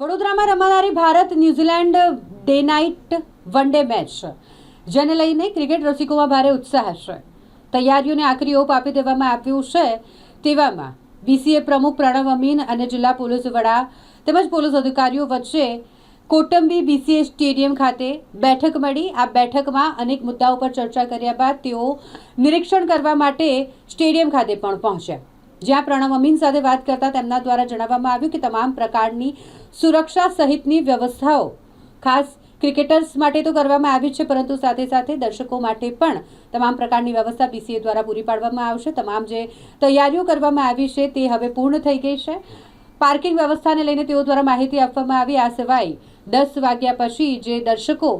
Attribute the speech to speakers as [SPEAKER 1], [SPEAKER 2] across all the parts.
[SPEAKER 1] વડોદરામાં રમાનારી Bharat New Zealand day night one day match. જેને લઈને ક્રિકેટ રસિકોમાં ભારે ઉત્સાહ છે. તૈયારીઓને આખરી ઓપ આપી દેવામાં આવ્યું છે. તેવામાં બીસીએ પ્રમુખ પ્રણવ અમીન અને જિલ્લા પોલીસ વડા તેમજ પોલીસ અધિકારીઓ વચ્ચે કોટંબી બીસીએ સ્ટેડિયમ ખાતે બેઠક મળી. આ બેઠકમાં અનેક મુદ્દાઓ પર ચર્ચા કર્યા બાદ તેઓ નિરીક્ષણ કરવા માટે સ્ટેડિયમ ખાતે પણ પહોંચ્યા. જ્યાં પ્રણવ અમીન સાથે વાત કરતા તેમના દ્વારા જણાવવામાં આવ્યું કે તમામ પ્રકારની સુરક્ષા સહિતની વ્યવસ્થાઓ ખાસ ક્રિકેટર્સ માટે તો કરવામાં આવી છે, પરંતુ સાથે સાથે દર્શકો માટે પણ તમામ પ્રકારની વ્યવસ્થા બીસીએ દ્વારા પૂરી પાડવામાં આવશે. તમામ જે તૈયારીઓ કરવામાં આવી છે તે હવે પૂર્ણ થઈ ગઈ છે. પાર્કિંગ વ્યવસ્થાને લઈને તેઓ દ્વારા માહિતી આપવામાં આવી. આ સિવાય દસ વાગ્યા પછી જે દર્શકો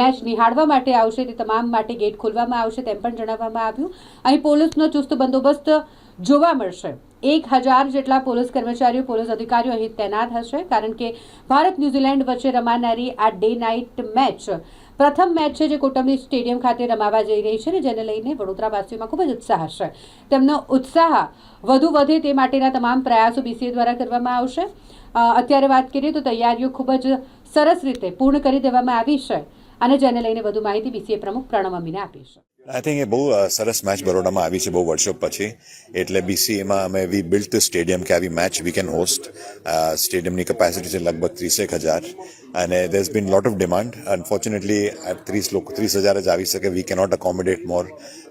[SPEAKER 1] મેચ નિહાળવા માટે આવશે તે તમામ માટે ગેટ ખોલવામાં આવશે તેમ પણ જણાવવામાં આવ્યું. અહીં પોલીસનો ચુસ્ત બંદોબસ્ત જોવા મળશે. એક હજાર જેટલા પોલીસ કર્મચારીઓ, પોલીસ અધિકારીઓ અહીં તૈનાત હશે, કારણ કે ભારત ન્યૂઝીલેન્ડ વચ્ચે રમાનારી આ ડે નાઇટ મેચ, પ્રથમ મેચ છે જે કોટંબી સ્ટેડિયમ ખાતે રમાવા જઈ રહી છે ને જેને લઈને વડોદરાવાસીઓમાં ખૂબ જ ઉત્સાહ છે તેમનો ઉત્સાહ વધુ વધે તે માટેના તમામ પ્રયાસો બીસીએ દ્વારા કરવામાં આવશે. અત્યારે વાત કરીએ તો તૈયારીઓ ખૂબ જ સરસ રીતે પૂર્ણ કરી દેવામાં આવી છે અને જેને લઈને વધુ માહિતી બીસીએ પ્રમુખ પ્રણવ અમીને આપી
[SPEAKER 2] આઈ થિંક એ બહુ સરસ મેચ બરોડામાં આવી છે બહુ વર્ષો પછી. એટલે બીસીએમાં અમે વી બિલ્ટ સ્ટેડિયમ કે આવી મેચ વી કેન હોસ્ટ સ્ટેડિયમની કેપેસિટી છે લગભગ ત્રીસેક હજાર. અને there been lot of demand unfortunately ત્રીસ લોકો ત્રીસ હજાર જ આવી શકે વી કેનોટ અકોમોડેટ મોર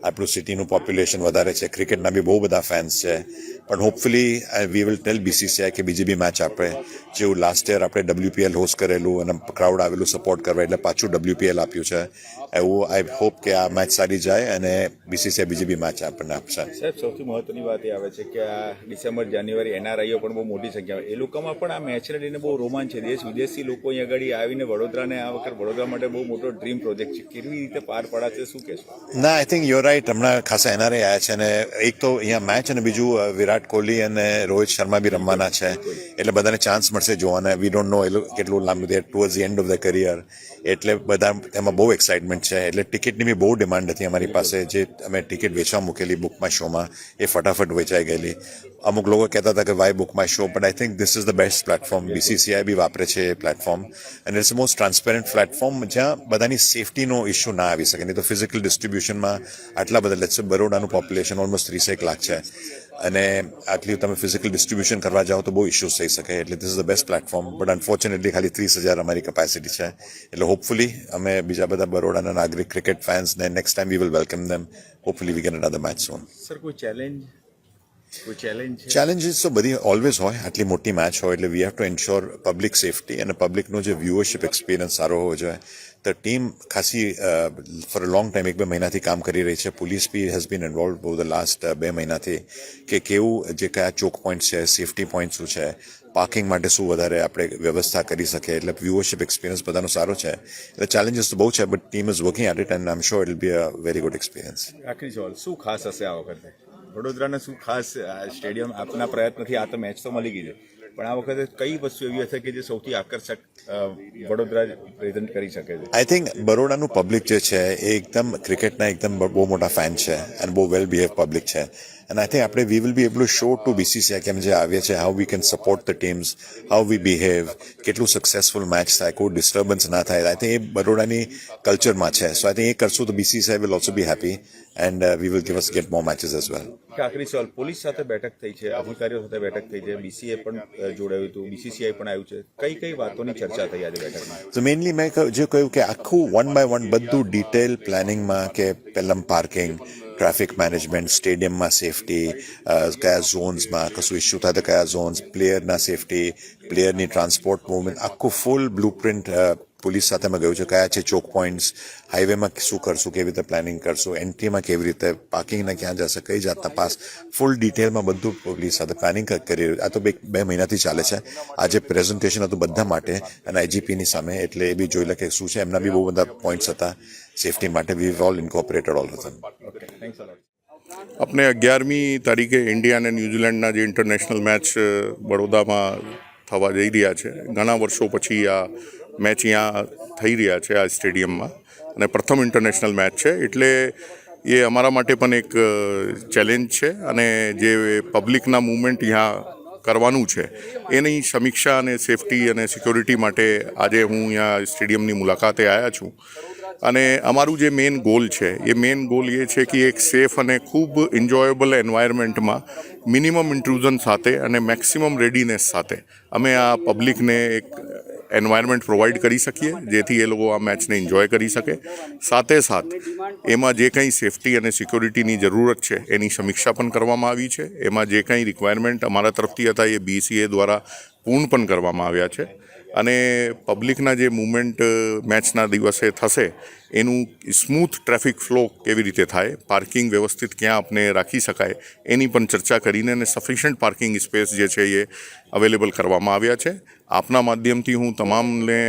[SPEAKER 2] આપણું સિટીનું પોપ્યુલેશન વધારે છે ક્રિકેટના બી બહુ બધા ફેન્સ છે પણ hopefully we will tell BCCI કે બીજી બી મેચ આપણે જેવું લાસ્ટ યર આપણે ડબલ્યુપીએલ હોસ્ટ કરેલું અને ક્રાઉડ આવેલું સપોર્ટ કરવા એટલે પાછું ડબલ્યુપીએલ આપ્યું છે. એવું આઈ હોપ કે આ મેચ સારી જાય અને બીસીસીઆઈ બીજી બી મેચ આપણને આપશે.
[SPEAKER 3] સાહેબ, સૌથી મહત્વની વાત એ આવે છે કે આ ડિસેમ્બર, જાન્યુઆરી એનઆરઆઈઓ પણ બહુ મોટી સંખ્યામાં. એ લોકોમાં પણ આ મેચને લઈને બહુ રોમાંચ છે. દેશ વિદેશી લોકો અહીં આગળ આવીને વડોદરાને આ વખત વડોદરા માટે બહુ મોટો ડ્રીમ પ્રોજેક્ટ છે. કેવી રીતે પાર પડાશે શું કહેશો
[SPEAKER 2] ના આઈ થિંક યુ રાઈટ હમણાં ખાસા એનઆરએ આવ્યા છે અને એક તો અહીંયા મેચ અને બીજું વિરાટ કોહલી અને રોહિત શર્મા બી રમવાના છે. એટલે બધાને ચાન્સ મળશે જોવાના. વી ડોન્ટ નો એ કેટલું લાંબુ they towards the end of the career એટલે બધા એમાં બહુ એક્સાઇટમેન્ટ છે. એટલે ટિકિટની બી બહુ ડિમાન્ડ હતી અમારી પાસે. જે અમે ટિકિટ વેચવા મૂકેલી બુકમાં શોમાં એ ફટાફટ વેચાઈ ગયેલી. અમુક લોકો કહેતા હતા કે why BookMyShow but I think this is the best platform BCCI બી વાપરે છે એ platform and it's most transparent platform જ્યાં બધાની સેફટીનો ઇસ્યુ ના આવી શકે. નહીં તો ફિઝિકલ ડિસ્ટ્રીબ્યુશનમાં આટલા બધા લેટ્સ બરોડાનું પોપ્યુલેશન ઓલમોસ્ટ ત્રીસેક લાખ છે. અને આટલી તમે ફિઝિકલ ડિસ્ટ્રીબ્યુશન કરવા જાઓ તો બહુ ઇશ્યુઝ થઈ શકે. એટલે this is the best platform but unfortunately ખાલી ત્રીસ હજાર અમારી કેપેસિટી છે. એટલે હોપફુલી અમે બીજા બધા બરોડાના નાગરિક ક્રિકેટ ફેન્સ ને next time we will welcome them hopefully we can another match soon
[SPEAKER 3] sir કોઈ ચેલેન્જ
[SPEAKER 2] ચેલેન્જીસ તો બધી ઓલવેઝ હોય આટલી મોટી મેચ હોય એટલે we have to ensure public safety અને પબ્લિકનો જે વ્યુઅરશિપ એક્સપિરિયન્સ સારો હોવો જોઈએ. તો ટીમ ખાસી ફોર અ લોંગ ટાઈમ એક બે મહિનાથી કામ કરી રહી છે. Police B has been involve બહુ ધ લાસ્ટ બે મહિનાથી. કે કેવું જે કયા ચોક પોઈન્ટ છે સેફટી પોઈન્ટ શું છે પાર્કિંગ માટે શું વધારે આપણે વ્યવસ્થા કરી શકીએ. એટલે વ્યુઅરશિપ એક્સપિરિયન્સ બધાનો સારો છે. એટલે ચેલેન્જીસ તો બહુ છે but team is working at it and I am sure it be a very good experience
[SPEAKER 3] શું ખાસ હશે આ વખતે? વડોદરાને શું ખાસ સ્ટેડિયમ આપના પ્રયત્નથી આ તો મેચ તો મળી ગઈ છે. પણ આ વખતે કઈ વસ્તુ એવી હશે કે જે સૌથી આકર્ષક વડોદરા પ્રેઝન્ટ કરી શકે છે?
[SPEAKER 2] આઈ થિંક બરોડાનું પબ્લિક જે છે, એ એકદમ ક્રિકેટના એકદમ બહુ મોટા ફેન છે અને બહુ વેલ બિહેવ પબ્લિક છે. અને આઈ થિંક આપણે we will be able show to BCCI કેમ જે આવીએ છે how we can support the teams how we behave કેટલું સક્સેસફુલ મેચ થાય કોઈ ડિસ્ટર્બન્સ ના થાય. આઈ થિંક એ બરોડાની કલ્ચરમાં છે. સો આઈ થિંક એ કરશું તો BCCI will also be happy and we will give us get more matches as well
[SPEAKER 3] આખરી સવાલ પોલીસ સાથે બેઠક થઈ છે અધિકારીઓ સાથે બેઠક થઈ છે બીસીએ પણ જોડાયું હતું બીસીસીઆઈ પણ આવ્યું છે. કઈ કઈ વાતોની ચર્ચા થઈ આજે બેઠકમાં?
[SPEAKER 2] તો મેઇનલી મેં જે કહ્યું કે આખું વન બાય વન બધું ડિટેલ પ્લાનિંગમાં કે પહેલાં પાર્કિંગ ટ્રાફિક મેનેજમેન્ટ સ્ટેડિયમમાં સેફટી કયા ઝોન્સમાં કશું ઇસ્યુ થાય તો કયા ઝોન્સ પ્લેયરના સેફટી પ્લેયરની ટ્રાન્સપોર્ટ મૂવમેન્ટ આખું ફૂલ બ્લુ પ્રિન્ટ પોલીસ સાથે અમે ગયું છે કયા છે ચોક પોઈન્ટ્સ, હાઈવેમાં શું કરશું, કેવી રીતે પ્લાનિંગ કરશું, એન્ટ્રીમાં કેવી રીતે પાર્કિંગને ક્યાં જશે, કઈ જાતના પાસ, ફૂલ ડિટેલમાં બધું પોલીસ સાથે પ્લાનિંગ કરી આ તો બે બે મહિનાથી ચાલે છે. આજે પ્રેઝન્ટેશન હતું બધા માટે અને આઈજીપીની સામે, એટલે એ બી જોઈ લે કે શું છે. એમના બી બહુ બધા પોઈન્ટ્સ હતા. સેફટી માટે વી ઓલ ઇન્કોપરેટેડ ઓલ
[SPEAKER 3] લોટ
[SPEAKER 4] આપણે અગિયારમી તારીખે ઇન્ડિયા અને ન્યૂઝીલેન્ડના જે ઇન્ટરનેશનલ મેચ બડોદામાં થવા જઈ રહ્યા છે. ઘણા વર્ષો પછી આ મેચ અહીંયા થઈ રહ્યા છે આ સ્ટેડિયમમાં. અને પ્રથમ ઇન્ટરનેશનલ મેચ છે. એટલે એ અમારા માટે પણ એક ચેલેન્જ છે અને જે પબ્લિકના મૂવમેન્ટ અહીંયા કરવાનું છે, એની સમીક્ષા અને સેફટી અને સિક્યોરિટી માટે આજે હું અહીંયા સ્ટેડિયમની મુલાકાતે આવ્યા છું. અને અમારું જે મેઇન ગોલ છે, એ મેઇન ગોલ એ છે કે એક સેફ અને ખૂબ એન્જોયેબલ એન્વાયરમેન્ટમાં મિનિમમ ઇન્ટ્રુઝન સાથે અને મેક્સિમમ રેડીનેસ સાથે અમે આ પબ્લિકને એક એન્વાયરમેન્ટ પ્રોવાઈડ કરી શકીએ, જેથી એ લોકો આ મેચને એન્જોય કરી શકે. સાથે સાથ, એમાં જે કંઈ સેફટી અને સિક્યોરિટીની જરૂરત છે, એની સમીક્ષા પણ કરવામાં આવી છે. એમાં જે કંઈ રિક્વાયરમેન્ટ અમારા તરફથી હતા, એ બીસીએ દ્વારા પૂર્ણ પણ કરવામાં આવ્યા છે. અને પબ્લિકના જે મુવમેન્ટ મેચના દિવસે થશે એનું સ્મૂથ ટ્રાફિક ફ્લો કેવી રીતે થાય, પાર્કિંગ વ્યવસ્થિત ક્યાં આપણે રાખી શકાય, એની પણ ચર્ચા કરીને અને સફિશિયન્ટ પાર્કિંગ સ્પેસ જે છે એ અવેલેબલ કરવામાં આવ્યા છે. આપના માધ્યમથી હું તમામને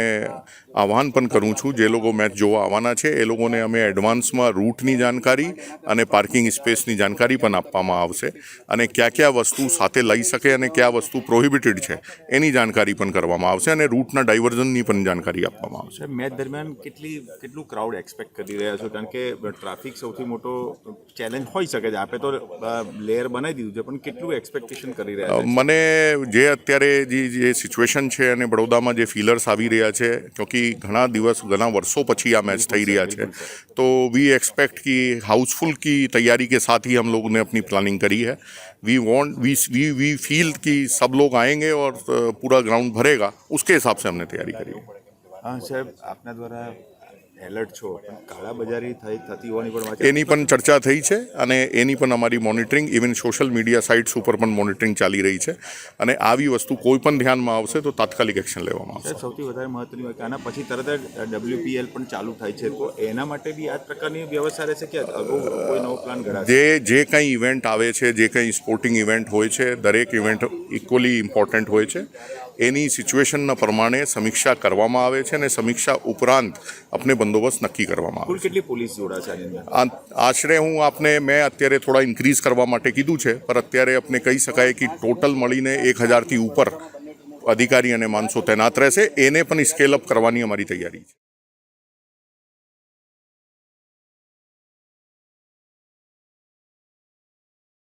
[SPEAKER 4] આહ્વાન પણ કરું છું, જે લોકો મેચ જોવા આવવાના છે, એ લોકોને અમે એડવાન્સમાં રૂટની જાણકારી અને પાર્કિંગ સ્પેસની જાણકારી પણ આપવામાં આવશે અને કયા કયા વસ્તુ સાથે લઈ શકે અને કયા વસ્તુ પ્રોહિબિટેડ છે, એની જાણકારી પણ કરવામાં આવશે અને રૂટના ડાયવર્ઝનની પણ જાણકારી આપવામાં આવશે.
[SPEAKER 3] મેચ દરમિયાન કેટલી, કેટલું ક્રાઉડ ક્રાઉડ એક્સપેક્ટ કરી રહ્યા છો કારણ કે ટ્રાફિક સૌથી મોટો ચેલેન્જ હોઈ શકે છે. આપણે તો લેયર બનાવી દીધું છે પણ કેટલું એક્સપેક્ટેશન કરી રહ્યા
[SPEAKER 4] મને જે અત્યારે જે જે સિચ્યુએશન છે અને બડોદામાં જે ફીલર્સ આવી રહ્યા છે ક્યોંકિ ઘણા દિવસ ઘણા વર્ષો પછી આ મેચ થઈ રહ્યા છે. તો વી એક્સપેક્ટ કી હાઉસફુલ કી તૈયારી કે સાથ ही हम लोग ने अपनी प्लानिंग करी है we we we we we feel कि सब लोग आएंगे और पूरा ग्राउंड भरेगा उसके हिसाब से हमने तैयारी करी है
[SPEAKER 3] हाँ એલર્ટ છો. કાળા કાળાબજારી થઈ થતી હોવાની પણ વાત
[SPEAKER 4] એની પણ ચર્ચા થઈ છે અને એની પણ અમારી monitoring even social media sites ઉપર પણ મોનિટરિંગ ચાલી રહી છે. અને આવી વસ્તુ કોઈ પણ ધ્યાનમાં આવશે તો તાત્કાલિક એક્શન લેવામાં આવશે.
[SPEAKER 3] સૌથી વધારે મહત્વની વાત કે આના પછી તરત જ ડબ્લ્યુપીએલ પણ ચાલુ થાય છે. તો એના માટે બી આ પ્રકારની વ્યવસ્થા રહેશે કે કોઈ નવો પ્લાન ઘડાશે?
[SPEAKER 4] જે જે કંઈ ઇવેન્ટ આવે છે જે કંઈ સ્પોર્ટિંગ ઇવેન્ટ હોય છે દરેક ઇવેન્ટ ઇક્વલી ઇમ્પોર્ટન્ટ હોય છે. એની સિચ્યુએશનના પ્રમાણે સમીક્ષા કરવામાં આવે છે અને સમીક્ષા ઉપરાંત આપણે બંદોબસ્ત નક્કી કરવામાં આવે
[SPEAKER 3] કેટલી પોલીસ જોડાશે
[SPEAKER 4] આશરે હું આપને મેં અત્યારે થોડા ઇન્ક્રીઝ કરવા માટે કીધું છે પણ અત્યારે આપણે કહી શકાય કે ટોટલ મળીને એક હજારથી ઉપર અધિકારી અને માણસો તૈનાત રહેશે. એને પણ સ્કેલ અપ કરવાની અમારી તૈયારી છે.